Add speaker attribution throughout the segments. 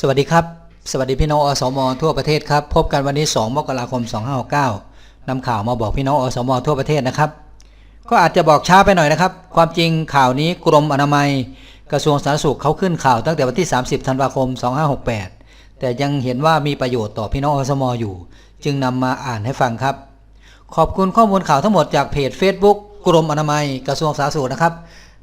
Speaker 1: สวัสดีครับ สวัสดีพี่น้องอสม ทั่วประเทศครับ พบกันวันนี้ 2 มกราคม 2569นำข่าวมาบอกพี่น้องอสม ทั่วประเทศนะครับ ก็อาจจะบอกช้าไปหน่อยนะครับ ความจริงข่าวนี้กรมอนามัย กระทรวงสาธารณสุขเขาขึ้นข่าวตั้งแต่วันที่ 30 ธันวาคม 2568 แต่ยังเห็นว่ามีประโยชน์ต่อพี่น้องอสม อยู่ จึงนำมาอ่านให้ฟังครับ ขอบคุณข้อมูลข่าวทั้งหมดจากเพจ Facebook กรมอนามัย กระทรวงสาธารณสุขนะครับ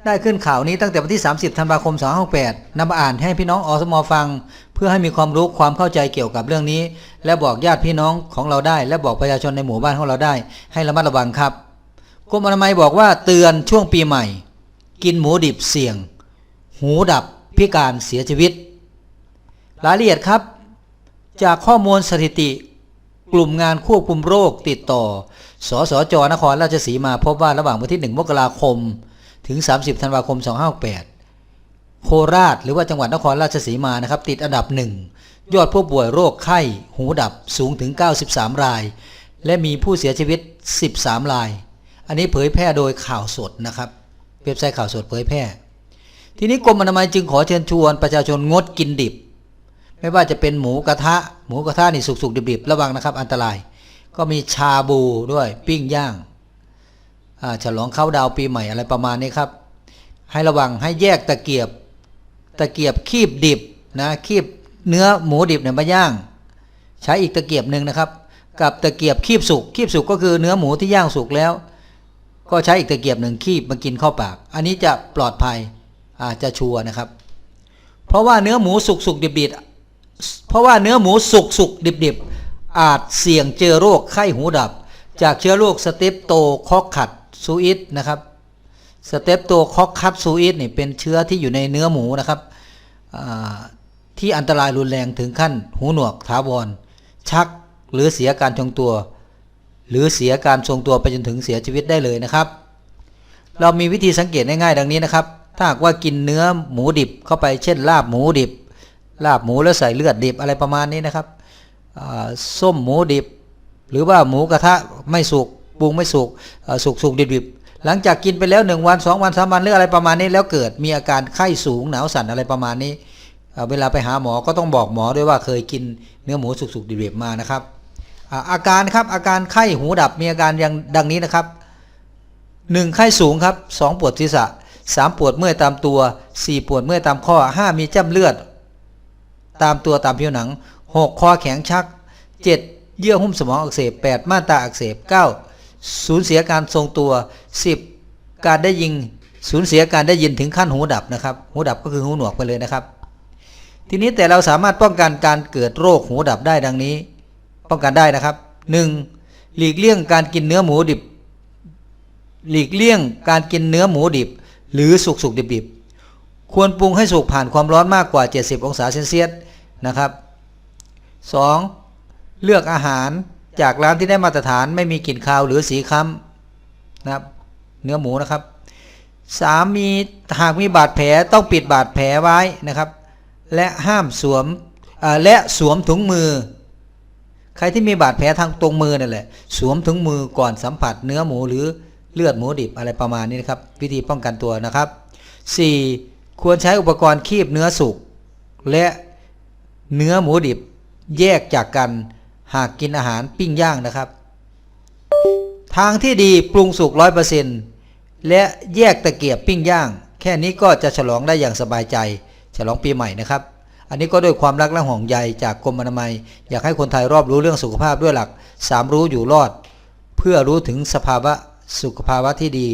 Speaker 1: ได้ขึ้นข่าวนี้ตั้งแต่วันที่ 30 ธันวาคม 2568นำมาอ่านให้พี่น้องอสมฟัง เพื่อให้มีความรู้ความเข้าใจเกี่ยวกับเรื่องนี้ และบอกญาติพี่น้องของเราได้ และบอกประชาชนในหมู่บ้านของเราได้ ให้ระมัดระวังครับกรมอนามัยบอกว่าเตือนช่วงปีใหม่ กินหมูดิบเสี่ยง หูดับพิการเสียชีวิต รายละเอียดครับ จากข้อมูลสถิติ กลุ่มงานควบคุมโรคติดต่อ สสจนครราชสีมาพบว่าระหว่างวันที่ 1 มกราคม ถึง 30 ธันวาคม 2568 โคราช หรือว่าจังหวัดนครราชสีมานะครับ ติดอันดับหนึ่งยอดผู้ป่วยโรคไข้ หูดับสูงถึง 93 ราย และมีผู้เสียชีวิต 13 ราย อันนี้เผยแพร่โดยข่าวสดนะครับ เว็บไซต์ข่าวสดเผยแพร่ ทีนี้กรมอนามัยจึงขอเชิญชวนประชาชนงดกินดิบ ไม่ว่าจะเป็นหมูกระทะ หมูกระทะนี่สุกๆดิบๆ ระวังนะครับ อันตราย ก็มีชาบูด้วยปิ้งย่าง ฉลองเข้าดาวปีใหม่อะไรประมาณนี้ครับ ให้ระวังให้แยกตะเกียบตะเกียบคีบดิบนะคีบเนื้อหมูดิบเนี่ยมาย่าง ใช้อีกตะเกียบหนึ่งนะครับ กับตะเกียบคีบสุกคีบสุกก็คือเนื้อหมูที่ย่างสุกแล้ว ก็ใช้อีกตะเกียบหนึ่งคีบมากินเข้าปาก อันนี้จะปลอดภัยอาจจะชัวนะครับ เพราะว่าเนื้อหมูสุกสุกดิบดิบเพราะว่าเนื้อหมูสุกสุกดิบดิบอาจเสี่ยงเจอโรคไข้หูดับ จากเชื้อโรคสเตปโตคอกขัด ซูอิสนะครับสเตปโตคอกคัตซูอิสนี่เป็นเชื้อที่อยู่ในเนื้อหมูนะครับที่อันตรายรุนแรงถึงขั้นหูหนวกถาวรชักหรือเสียการทรงตัว หรือเสียการทรงตัวไปจนถึงเสียชีวิตได้เลยนะครับ เรามีวิธีสังเกตง่ายๆดังนี้นะครับ ถ้าหากว่ากินเนื้อหมูดิบเข้าไปเช่น ลาบหมูดิบ ลาบหมูแล้วใส่เลือดดิบอะไรประมาณนี้นะครับส้มหมูดิบ หรือว่าหมูกระทะไม่สุก ปรุงไม่สุกสุกสุกดิบดิบหลังจากกินไปแล้วหนึ่งวันสองวันสามวันหรืออะไรประมาณนี้แล้วเกิดมีอาการไข้สูงหนาวสั่นอะไรประมาณนี้เเวลาไปหาหมอก็ต้องบอกหมอด้วยว่าเคยกินเนื้อหมูสุกสุกดิบมานะครับอาอาการครับอาการไข้หูดับมีอาการอย่างดังนี้นะครับหนึ่งไข้สูงครับสองปวดศีรษะสามปวดเมื่อยตามตัวสี่ปวดเมื่อยตามข้อห้ามีจ้ำเลือด ตามตัวตามผิวหนังหกคอแข็งชักเจ็ดเยื่อหุ้มสมองอักเสบแปดม่านตาอักเสบเก้า สูญเสียการทรงตัวสิบการได้ยินสูญเสียการได้ยินถึงขั้นหูดับนะครับ หูดับก็คือหูหนวกไปเลยนะครับ ทีนี้แต่เราสามารถป้องกันการเกิดโรคหูดับได้ดังนี้ ป้องกันได้นะครับหนึ่งหลีกเลี่ยงการกินเนื้อหมูดิบ หลีกเลี่ยงการกินเนื้อหมูดิบ หรือสุกสุกดิบดิบๆควรปรุงให้สุกผ่านความร้อนมากกว่า 70 องศาเซนเซียสนะครับ 2. เลือกอาหาร จากร้านที่ได้มาตรฐานไม่มีกลิ่นคาวหรือสีคล้ำนะครับ เนื้อหมูนะครับ 3. มีหากมีบาดแผลต้องปิดบาดแผลไว้นะครับ และห้ามสวมอ่อและสวมถุงมือ ใครที่มีบาดแผลทางตรงมือนั่นแหละสวมถุงมือก่อนสัมผัสเนื้อหมูหรือเลือดหมูดิบอะไรประมาณนี้นะครับ วิธีป้องกันตัวนะครับ 4. ควรใช้อุปกรณ์คีบเนื้อสุกและเนื้อหมูดิบแยกจากกัน หากกินอาหารปิ้งย่างนะครับ ทางที่ดีปรุงสุกร้อยเปอร์เซ็นต์และแยกตะเกียบปิ้งย่าง แค่นี้ก็จะฉลองได้อย่างสบายใจ ฉลองปีใหม่นะครับ อันนี้ก็ด้วยความรักและห่วงใยจากกรมอนามัย อยากให้คนไทยรอบรู้เรื่องสุขภาพด้วยหลัก3รู้อยู่รอด เพื่อรู้ถึงสภาวะสุขภาวะที่ดี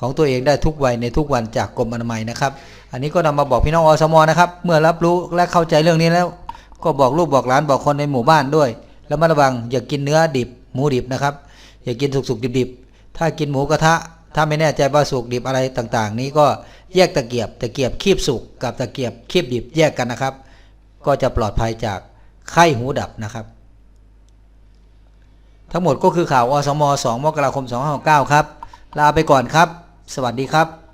Speaker 1: ของตัวเองได้ทุกวัยในทุกวันจากกรมอนามัยนะครับ อันนี้ก็นำมาบอกพี่น้องอสมนะครับ เมื่อรับรู้และเข้าใจเรื่องนี้แล้ว ก็บอกลูกบอกหลานบอกคนในหมู่บ้านด้วย แล้วมาระวังอย่ากินเนื้อดิบหมูดิบนะครับ อย่ากินสุกๆดิบๆ ถ้ากินหมูกระทะ ถ้าไม่แน่ใจว่าสุกดิบอะไรต่างๆ นี้ก็แยกตะเกียบตะเกียบคีบสุกกับตะเกียบคีบดิบแยกกันนะครับ ก็จะปลอดภัยจากไข้หูดับนะครับ ทั้งหมดก็คือข่าวอสม 2 มกราคม 2569 ครับ ลาไปก่อนครับ สวัสดีครับ